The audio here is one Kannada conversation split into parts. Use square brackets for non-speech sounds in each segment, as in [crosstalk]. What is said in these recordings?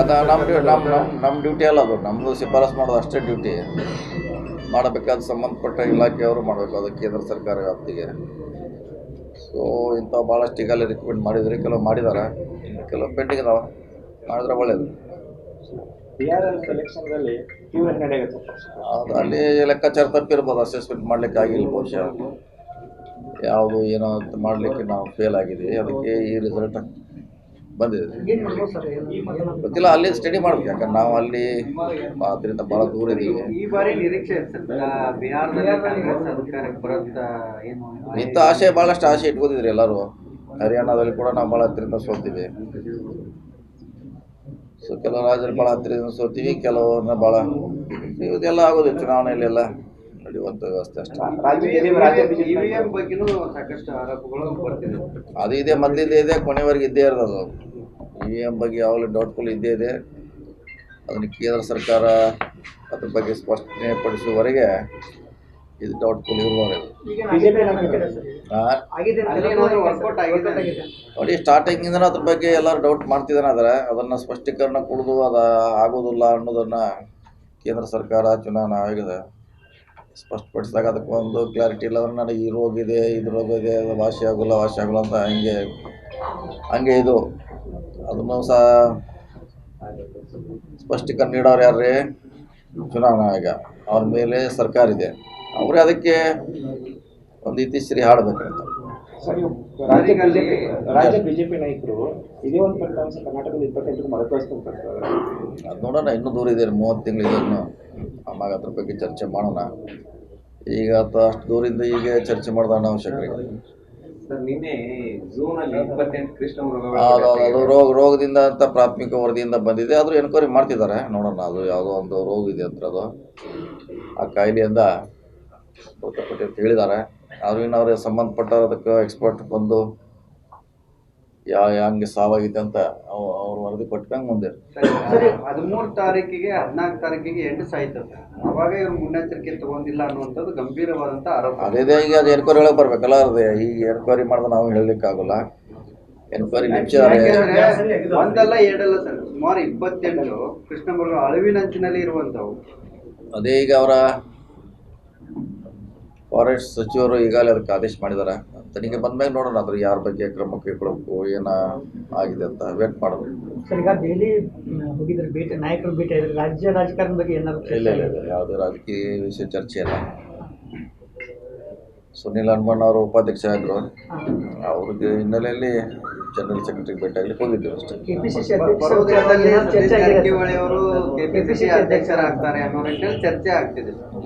ಅದು ನಮ್ಮ ಡ್ಯೂ ನಮ್ಮ ನಮ್ಮ ಡ್ಯೂಟಿ ಅಲ್ಲ ಅದು. ನಮ್ಮದು ಶಿಫಾರಸು ಮಾಡೋದು ಅಷ್ಟೇ ಡ್ಯೂಟಿ. ಮಾಡಬೇಕಾದ ಸಂಬಂಧಪಟ್ಟ ಇಲಾಖೆಯವರು ಮಾಡಬೇಕು. ಅದು ಕೇಂದ್ರ ಸರ್ಕಾರ ವ್ಯಾಪ್ತಿಗೆ. ಸೊ ಇಂಥ ಭಾಳಷ್ಟು ಈಗಲೇ ರಿಕಮೆಂಡ್ ಮಾಡಿದ್ರೆ ಕೆಲವು ಮಾಡಿದ್ದಾರೆ. ಕೆಲವು ಪೆಂಡಿಂಗ್ ಇದಾವೆ. ಮಾಡಿದ್ರೆ ಒಳ್ಳೆಯದು ಅದು ಅಲ್ಲಿ ಲೆಕ್ಕಾಚಾರ ತಪ್ಪಿರ್ಬೋದು. ಅಸೆಸ್ಮೆಂಟ್ ಮಾಡಲಿಕ್ಕೆ ಆಗಿಲ್ಲ ಬಹುಶಃ ಯಾವುದು ಏನೋ ಅಂತ ಮಾಡಲಿಕ್ಕೆ ನಾವು ಫೇಲ್ ಆಗಿದ್ದೀವಿ ಅದಕ್ಕೆ ಈ ರಿಸಲ್ಟ್ ಬಂದಿದೆ. ಗೊತ್ತಿಲ್ಲ ಅಲ್ಲಿ ಸ್ಟಡಿ ಮಾಡ್ಬೇಕು. ಯಾಕಂದ್ರೆ ನಾವು ಅಲ್ಲಿ ಅದರಿಂದ ಬಹಳ ದೂರ ಇದೀವಿ. ಈ ಬಾರಿ ನಿರೀಕ್ಷೆ ಇದೆ ಸರ್. ಬಿಹಾರದಲ್ಲಿ ಕಾಂಗ್ರೆಸ್ ಅಧಿಕಾರಕ್ಕೆ ಬರುತ್ತಾ ಏನು ಇಂಥ ಆಸೆ ಭಾಳಷ್ಟು ಆಸೆ ಇಟ್ಕೋತಿದ್ರಿ ಎಲ್ಲರೂ. ಹರಿಯಾಣದಲ್ಲಿ ಕೂಡ ನಾವು ಭಾಳ ಹತ್ತಿರದಿಂದ ಸೋತೀವಿ. ಸೊ ಕೆಲವು ರಾಜ್ಯದಲ್ಲಿ ಭಾಳ ಹತ್ತಿರದಿಂದ ಸೋತೀವಿ ಕೆಲವನ್ನ ಭಾಳ ಇದೆಲ್ಲ ಆಗೋದು ಚುನಾವಣೆಯಲ್ಲಿ ಎಲ್ಲ ನಡೆಯುವಂಥ ವ್ಯವಸ್ಥೆ ಅಷ್ಟೇ ಅದು ಇದೆ ಮೊದಲಿದ್ದೇ ಇದೆ ಕೊನೆವರೆಗೆ ಇದ್ದೇ ಇರೋದು. ಇ ವಿ ಎಂ ಬಗ್ಗೆ ಯಾವಾಗಲೂ ಡೌಟ್ಫುಲ್ ಇದ್ದೇ ಇದೆ. ಅದನ್ನು ಕೇಂದ್ರ ಸರ್ಕಾರ ಅದ್ರ ಬಗ್ಗೆ ಸ್ಪಷ್ಟನೆ ಪಡಿಸುವವರೆಗೆ ಇದು ಡೌಟ್ಫುಲ್ ಇರುವವರೆಗೆ ನೋಡಿ ಸ್ಟಾರ್ಟಿಂಗಿಂದ ಅದ್ರ ಬಗ್ಗೆ ಎಲ್ಲರೂ ಡೌಟ್ ಮಾಡ್ತಿದ್ದಾನೆ ಆದರೆ ಅದನ್ನು ಸ್ಪಷ್ಟೀಕರಣ ಕೊಡೋದು ಅದು ಆಗೋದಿಲ್ಲ ಅನ್ನೋದನ್ನು ಕೇಂದ್ರ ಸರ್ಕಾರ ಚುನಾವಣಾ ಆಯೋಗದ ಸ್ಪಷ್ಟಪಡಿಸಿದಾಗ ಅದಕ್ಕೆ ಒಂದು ಕ್ಲಾರಿಟಿ ಇಲ್ಲ ಅಂದ್ರೆ ನನಗೆ ಈ ರೋಗ ಇದೆ ಇದು ರೋಗ ಇದೆ ಅದು ವಾಸಿ ಆಗೋಲ್ಲ ವಾಸಿ ಆಗೋಲ್ಲ ಅಂತ ಹಂಗೆ ಹಂಗೆ ಇದು. ಅದನ್ನು ಸಹ ಸ್ಪಷ್ಟೀಕರಣ ನೀಡೋರು ಯಾರೇ ಚುನಾವಣಾ ಆಯೋಗ. ಅವ್ರ ಮೇಲೆ ಸರ್ಕಾರ ಇದೆ. ಅವರೇ ಅದಕ್ಕೆ ಒಂದು ಇತಿಶ್ರೀ ಹಾಡಬೇಕಂತ. ಹಾಡಬೇಕು ಅಂತ ರಾಜ್ಯ ಬಿಜೆಪಿ ರಾಜ್ಯ ಬಿಜೆಪಿ ನಾಯಕರು ಇದೇ ಒಂದು ಫಲಿತಾಂಶ ಕರ್ನಾಟಕದಲ್ಲಿ ಇಪ್ಪತ್ತೆಂಟು ಮರುಕಳಿಸ್ತಾರೆ ಅದು ನೋಡೋಣ ಇನ್ನೂ ದೂರ ಇದೆ ಮೂವತ್ತು ತಿಂಗಳಿದೆ ಇನ್ನು. ಆವಾಗ ಅದ್ರ ಬಗ್ಗೆ ಚರ್ಚೆ ಮಾಡೋಣ. ಈಗ ಆತ ಅಷ್ಟು ದೂರಿಂದ ಈಗ ಚರ್ಚೆ ಮಾಡೋದು ಅವಶ್ಯಕ ಅದು ರೋಗ ರೋಗದಿಂದ ಅಂತ ಪ್ರಾಥಮಿಕ ವರದಿಯಿಂದ ಬಂದಿದೆ. ಆದರೂ ಎನ್ಕ್ವೈರಿ ಮಾಡ್ತಿದ್ದಾರೆ ನೋಡೋಣ ಅದು ಯಾವುದೋ ಒಂದು ರೋಗ ಇದೆ ಅಂತ ಅದು. ಆ ಕಾಯಿಲೆಯಿಂದ ಮೃತಪಟ್ಟಿರ್ತ ಹೇಳಿದ್ದಾರೆ. ಆದ್ರೂ ಇನ್ನು ಅವ್ರಿಗೆ ಸಂಬಂಧಪಟ್ಟ ಅದಕ್ಕೆ ಎಕ್ಸ್ಪರ್ಟ್ ಬಂದು ಯಾವ ಹಂಗೆ ಸಾವಾಗಿದೆ ಅಂತ ಅವ್ರು ವರದಿ ಕೊಟ್ಟಂಗ ಮುಂದೆ. ಸರಿ ಹದಿಮೂರು ತಾರೀಕಿಗೆ ಹದಿನಾಲ್ಕು ತಾರೀಕಿಗೆ ಎಂಟು ಸಾಯ್ತು. ಅವಾಗ ಇವ್ರು ಮುನ್ನೆಚ್ಚರಿಕೆ ತಗೊಂಡಿಲ್ಲ ಅನ್ನುವಂಥದ್ದು ಗಂಭೀರವಾದಂತ ಆರೋಪ. ಅದೇ ಈಗ ಅದು ಎನ್ಕ್ವೈರಿ ಒಳಗೆ ಬರ್ಬೇಕಲ್ಲ ಅದೇ ಈಗ ಎನ್ಕ್ವೈರಿ ಮಾಡಿದ್ರೆ ನಾವು ಹೇಳಲಿಕ್ಕಾಗಲ್ಲ ಎನ್ಕ್ವೈರಿ ಒಂದಲ್ಲ ಎರಡಲ್ಲ ಸರ್ ಸುಮಾರು ಇಪ್ಪತ್ತೆಂಟು ಕೃಷ್ಣ ಅಳವಿನಂಚಿನಲ್ಲಿ ಅಳಿವಿನಂಚಿನಲ್ಲಿ ಇರುವಂಥವು. ಅದೇ ಈಗ ಅವರ ಫಾರೆಸ್ಟ್ ಸಚಿವರು ಈಗಾಗಲೇ ಅದಕ್ಕೆ ಆದೇಶ ಮಾಡಿದ್ದಾರೆ. ತನಿಖೆ ಬಂದ್ಮೇಲೆ ನೋಡೋಣ ಅದ್ರ ಯಾರ ಬಗ್ಗೆ ಕ್ರಮ ಕೈಗೊಳ್ಳಬೇಕು ಏನ ಆಗಿದೆ ಅಂತ ವೇಟ್ ಮಾಡಬೇಕು ಸರ್ ಈಗ ದೆಹಲಿ ಹೋಗಿದ್ರೆ ಭೇಟಿ ನಾಯಕರು ಭೇಟಿ ರಾಜ್ಯ ರಾಜಕಾರಣದ ಬಗ್ಗೆ ಏನಾದ್ರು ಇಲ್ಲ ಇಲ್ಲ ಇಲ್ಲ ಯಾವುದೇ ರಾಜಕೀಯ ವಿಷಯ ಚರ್ಚೆ ಇಲ್ಲ. ಸುನಿಲ್ ಹನುಮಣ್ಣ ಅವರು ಉಪಾಧ್ಯಕ್ಷ ಆದರು. ಅವ್ರಿಗೆ ಹಿನ್ನೆಲೆಯಲ್ಲಿ ಜನರಲ್ ಸೆಕ್ರೆಟರಿ ಭೇಟಿ ಆಗ್ಲಿಕ್ಕೆ ಹೋಗಿದ್ದೀವಿ ಅಷ್ಟೇ.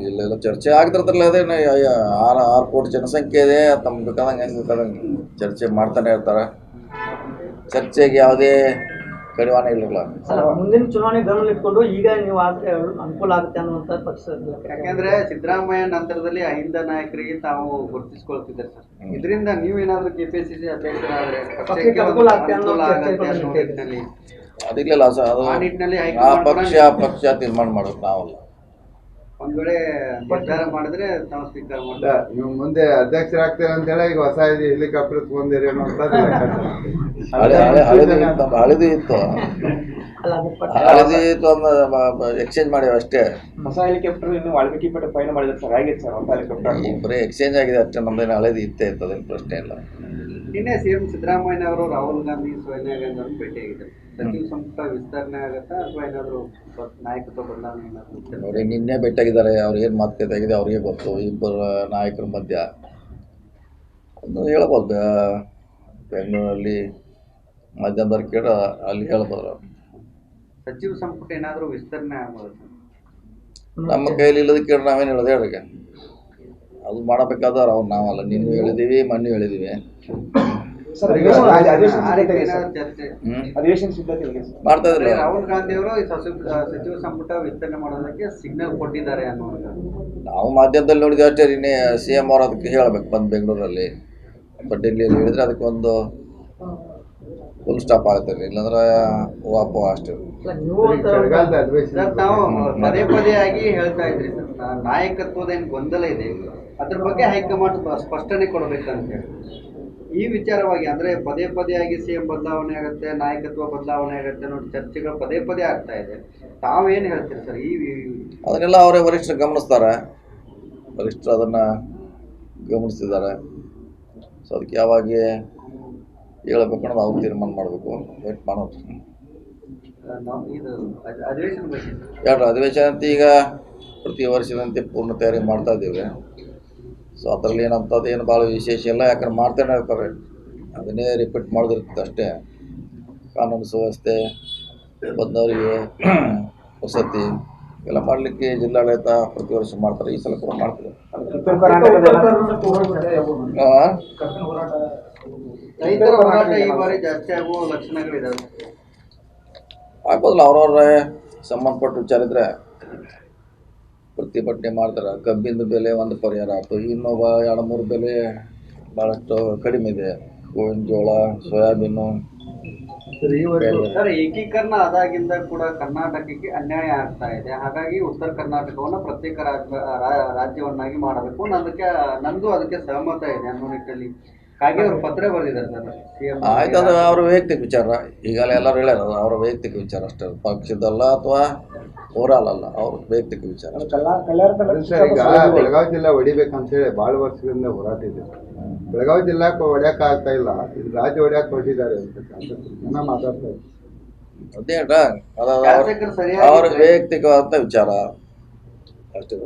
ಇಲ್ಲೆಲ್ಲ ಚರ್ಚೆ ಆಗ್ತಿರ್ತಾರಲ್ಲ ಅದೇ ಆರು ಆರು ಕೋಟಿ ಜನಸಂಖ್ಯೆ ಇದೆ ತಮ್ಗೆ ಬೇಕಾದಂಗೆ ಹೆಂಗೆ ಬೇಕಾದಂಗೆ ಚರ್ಚೆ ಮಾಡ್ತಾನೆ ಇರ್ತಾರೆ. ಚರ್ಚೆಗೆ ಯಾವುದೇ ಕಡಿವಾಣ ಇರಲಿಲ್ಲ. ಸರ್ ಮುಂದಿನ ಚುನಾವಣೆ ಗಮನ ಇಟ್ಕೊಂಡು ಈಗ ನೀವು ಆದ್ರೆ ಅನುಕೂಲ ಆಗುತ್ತೆ ಅನ್ನುವಂತ ಪಕ್ಷ ಯಾಕಂದ್ರೆ ಸಿದ್ದರಾಮಯ್ಯ ನಂತರದಲ್ಲಿ ಅಹಿಂದ ನಾಯಕರಿಗೆ ತಾವು ಗುರುತಿಸ್ಕೊಳ್ತಿದ್ದಾರೆ ಸರ್. ಇದರಿಂದ ನೀವೇನಾದ್ರೂ ಕೆಪಿಸಿಸಿ ಅಧ್ಯಕ್ಷರಾದ್ರೆ ಅನುಕೂಲ ಆಗುತ್ತೆ ಸರ್ ಅದು ಆ ನಿಟ್ಟಿನಲ್ಲಿ ಆ ಹೈಕಮಾಂಡ್ ಪಕ್ಷ ಪಕ್ಷ ತೀರ್ಮಾನ ಮಾಡೋದು ನಾವಲ್ಲ. ಒಂದ್ ವೇಳೆ ನಿರ್ಧಾರ ಮಾಡಿದ್ರೆ ತಾವು ಸ್ವೀಕಾರ ಮಾಡ್ತಾರೆ ನೀವು ಮುಂದೆ ಅಧ್ಯಕ್ಷರಾಗ್ತೇವೆ ಅಂತ ಹೇಳಿ ಈಗ ಹೊಸ ಹೆಲಿಕಾಪ್ಟರ್ ತಗೊಂಡಿರಿ ಅನ್ನೋಂಥದ್ದು ಹಳೆ ಹಳೆ ಹಳೆದು ಇತ್ತು. ಹಳದಿ ಇತ್ತು. ಹಳೆದು ಎಕ್ಸ್ಚೇಂಜ್ ಮಾಡ್ಯಾವ ಅಷ್ಟೇ. ಹೊಸ ಹೆಲಿಕಾಪ್ಟರ್ ಇನ್ನು ವಾಲ್ಮೀಕಿ ಪೇಟೆ ಪಯಣ ಮಾಡಿದ್ರೆ ಸರ್ ಆಗಿತ್ತು ಸರ್ ಹೊಸ ಹೆಲಿಕಾಪ್ಟರ್ ಬರೀ ಎಕ್ಸ್ಚೇಂಜ್ ಆಗಿದೆ ಅಷ್ಟೇ ನಮ್ದೇನು ಹಳೆದು ಇತ್ತೇ ಇತ್ತು ಅದೇನು ಪ್ರಶ್ನೆ ಇಲ್ಲ. ನಿನ್ನೆ ಸಿಎಂ ಸಿದ್ದರಾಮಯ್ಯ ಅವರು ರಾಹುಲ್ ಗಾಂಧಿ ಸೋನಿಯಾ ಗಾಂಧಿ ಅವ್ರನ್ನ ಭೇಟಿಯಾಗಿದ್ದಾರೆ ಸಚಿವ ಸಂಪುಟ ವಿಸ್ತರಣೆ ಆಗತ್ತಾ ಅಥವಾ ಏನಾದ್ರು ನಾಯಕತ್ವ ಬದಲಾವಣೆ ಏನಾದ್ರು ನೋಡಿ ನಿನ್ನೆ ಭೇಟಿಯಾಗಿದ್ದಾರೆ ಅವ್ರು ಏನು ಮಾತುಕತೆ ಆಗಿದೆ ಅವ್ರಿಗೆ ಗೊತ್ತು ಇಬ್ಬರು ನಾಯಕರ ಮಧ್ಯ. ಹೇಳಬಹುದು ಹೇಳ್ಬೋದು ಬೆಂಗಳೂರಲ್ಲಿ ಕೇಳ ಅಲ್ಲಿ ಹೇಳ್ಬೋದು ಸಚಿವ ಸಂಪುಟ ಏನಾದರೂ ವಿಸ್ತರಣೆ ಆಗ್ಬೋದು ನಮ್ಮ ಕೈಯಲ್ಲಿ ಇಲ್ಲದ ಕೇಳಿ ನಾವೇನು ಹೇಳೋದು ಹೇಳಿ ಅದು ಮಾಡಬೇಕಾದವ್ರು ಅವ್ರು ನಾವಲ್ಲ. ನೀನು ಹೇಳಿದೀವಿ ಮಣ್ಣು ಹೇಳಿದೀವಿ ಮಾಡ್ತಾ ರಾಹುಲ್ ಗಾಂಧಿ ಅವರು ಸಚಿವ ಸಂಪುಟ ವಿಸ್ತರಣೆ ಮಾಡೋದಕ್ಕೆ ಸಿಗ್ನಲ್ ಕೊಟ್ಟಿದ್ದಾರೆ ನಾವು ಮಾಧ್ಯಮದಲ್ಲಿ ನೋಡಿದ್ವಿ ಅಷ್ಟೇ ನಿನ್ನೆ ಸಿ ಎಂ ಅವ್ರು ಅದಕ್ಕೆ ಹೇಳ್ಬೇಕು ಬಂದ್ ಬೆಂಗಳೂರಲ್ಲಿ. ಬಟ್ ಇಲ್ಲಿ ಹೇಳಿದ್ರೆ ಅದಕ್ಕೆ ಒಂದು ಫುಲ್ ಸ್ಟಾಪ್ ಆಗುತ್ತೆ. ಇಲ್ಲಾಂದ್ರೆ ವಾಪು ಅಷ್ಟೇ. ನೀವು ಪದೇ ಪದೇ ಆಗಿ ಹೇಳ್ತಾ ಇದ್ರಿ ಸರ್ ನಾಯಕತ್ವದ ಏನು ಗೊಂದಲ ಇದೆ ಅದ್ರ ಬಗ್ಗೆ ಹೈಕಮಾಂಡ್ ಸ್ಪ- ಸ್ಪಷ್ಟನೆ ಕೊಡಬೇಕಂತ ಹೇಳಿ. ಈ ವಿಚಾರವಾಗಿ ಅಂದ್ರೆ ಪದೇ ಪದೇ ಆಗಿ ಸಿಎಂ ಬದಲಾವಣೆ ಆಗುತ್ತೆ ನಾಯಕತ್ವ ಬದಲಾವಣೆ ಆಗುತ್ತೆ ನೋಡಿ ಚರ್ಚೆಗಳು ಪದೇ ಪದೇ ಆಗ್ತಾ ಇದೆ. ತಾವೇನ್ ಹೇಳ್ತೀರಿ ಸರ್ ಈ ಈ- ಅದನ್ನೆಲ್ಲ ಅವರೇ ವರಿಷ್ಠರು ಗಮನಿಸ್ತಾರೆ. ವರಿಷ್ಠರು ಅದನ್ನ ಗಮನಿಸ್ತಿದ್ದಾರೆ. ಸೊ ಅದಕ್ಕೆ ಯಾವಾಗ ಹೇಳ್ಬೇಕು ಅನ್ನೋದು ಅವ್ರು ತೀರ್ಮಾನ ಮಾಡಬೇಕು. ವೇಟ್ ಮಾಡೋದು ನಾವು ಎರಡು ಅಧಿವೇಶನ ಅಂತ ಈಗ ಪ್ರತಿ ವರ್ಷದಂತೆ ಪೂರ್ಣ ತಯಾರಿ ಮಾಡ್ತಾ ಇದ್ದೇವೆ. ಸೊ ಅದರಲ್ಲಿ ಏನಂಥದ್ದು ಏನು ಭಾಳ ವಿಶೇಷ ಇಲ್ಲ. ಯಾಕಂದ್ರೆ ಮಾಡ್ತಾನೆ ಇರ್ತಾರೆ. ಅದನ್ನೇ ರಿಪೀಟ್ ಮಾಡೋದಿರ್ತದೆ ಅಷ್ಟೇ. ಕಾನೂನು ಸುವ್ಯವಸ್ಥೆ ಬಂದವರಿಗೆ [clears throat] ವಸತಿ ಎಲ್ಲ ಮಾಡಲಿಕ್ಕೆ ಜಿಲ್ಲಾಡಳಿತ ಪ್ರತಿ ವರ್ಷ ಮಾಡ್ತಾರೆ. ಈ ಸಲ ಕೂಡ ಮಾಡ್ತಾರೆ? ರೈತರ ಹೋರಾಟ ಈ ಬಾರಿ ಜಾಸ್ತಿ ಆಗುವ ಲಕ್ಷಣಗಳಿದಾವೆ. ಆಗ್ಬೋದಲ್ಲ ಅವ್ರವ್ರ ಸಂಬಂಧಪಟ್ಟ ವಿಚಾರ ಇದ್ರೆ ಪ್ರತಿಭಟನೆ ಮಾಡ್ತಾರೆ. ಕಬ್ಬಿಂದು ಬೆಲೆ ಒಂದು ಪರಿಹಾರ ಆಯ್ತು. ಇನ್ನೊಬ್ಬ ಎರಡು ಮೂರು ಬೆಲೆ ಭಾಳಷ್ಟು ಕಡಿಮೆ ಇದೆ. ಹೂವಿನ ಜೋಳ ಸೋಯಾಬೀನು. ಸರ್ ಏಕೀಕರಣ ಆದಾಗಿಂದ ಕೂಡ ಕರ್ನಾಟಕಕ್ಕೆ ಅನ್ಯಾಯ ಆಗ್ತಾ ಇದೆ. ಹಾಗಾಗಿ ಉತ್ತರ ಕರ್ನಾಟಕವನ್ನು ಪ್ರತ್ಯೇಕ ರಾಜ್ಯ ರಾಜ್ಯವನ್ನಾಗಿ ಮಾಡಬೇಕು. ಅದಕ್ಕೆ ನಂದು ಅದಕ್ಕೆ ಸಹಮತ ಇದೆ ಅನ್ನೋ ನಿಟ್ಟಿನಲ್ಲಿ ಹಾಗೆ ಅವರು ಪತ್ರ ಬರೆದಿದ್ದಾರೆ ಸರ್ ಸಿಎಂ ಆಯ್ತು ಅದು ಅವ್ರ ವೈಯಕ್ತಿಕ ವಿಚಾರ. ಈಗಲೇ ಎಲ್ಲರೂ ಹೇಳ್ಯಾರ ಅವ್ರ ವೈಯಕ್ತಿಕ ವಿಚಾರ ಅಷ್ಟೇ. ಪಕ್ಷದಲ್ಲ ಅಥವಾ ಓವರಾಲ್ ಅಲ್ಲ ಅವ್ರ ವೈಯಕ್ತಿಕ ವಿಚಾರ ಈಗ ಬೆಳಗಾವಿ ಜಿಲ್ಲಾ ಹೊಡಿಬೇಕಂತ ಹೇಳಿ ಭಾಳ ವರ್ಷದಿಂದ ಹೋರಾಟ ಇದೆ. ಬೆಳಗಾವಿ ಜಿಲ್ಲಾಕ್ಕೆ ಹೊಡ್ಯಾಕ ಆಗ್ತಾ ಇಲ್ಲ. ಇದು ರಾಜ್ಯ ಹೊಡ್ಯಾಕ ಹೊರಟಿದ್ದಾರೆ ಅಂತ ಜನ ಮಾತಾಡ್ತಾ ಇದ್ದಾರೆ ಅದೇ ಅವ್ರ ವೈಯಕ್ತಿಕವಾದಂಥ ವಿಚಾರ. ಅಷ್ಟೇ.